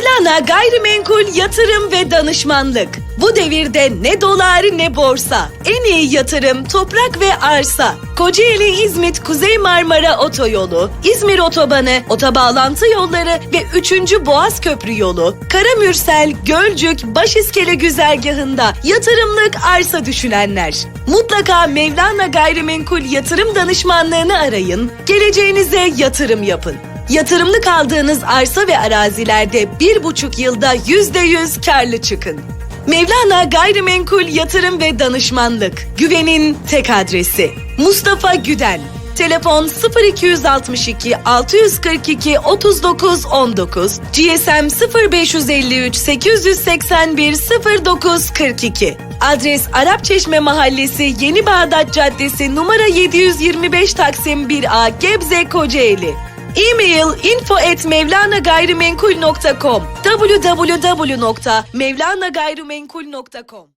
Mevlana Gayrimenkul Yatırım ve Danışmanlık. Bu devirde ne dolar ne borsa. En iyi yatırım toprak ve arsa. Kocaeli İzmit Kuzey Marmara Otoyolu, İzmir Otobanı, otobağlantı yolları ve 3. Boğaz Köprü yolu, Karamürsel, Gölcük, Başiskele güzergahında yatırımlık arsa düşünenler. Mutlaka Mevlana Gayrimenkul Yatırım Danışmanlığını arayın, geleceğinize yatırım yapın. Yatırımlık aldığınız arsa ve arazilerde bir buçuk yılda yüzde yüz karlı çıkın. Mevlana Gayrimenkul Yatırım ve Danışmanlık. Güvenin tek adresi. Mustafa Güden. Telefon 0262 642 39 19 GSM 0553 881 09 42 Adres Arapçeşme Mahallesi Yeni Bağdat Caddesi numara 725 Taksim 1A Gebze Kocaeli E-mail info at mevlanagayrimenkul.com www.mevlanagayrimenkul.com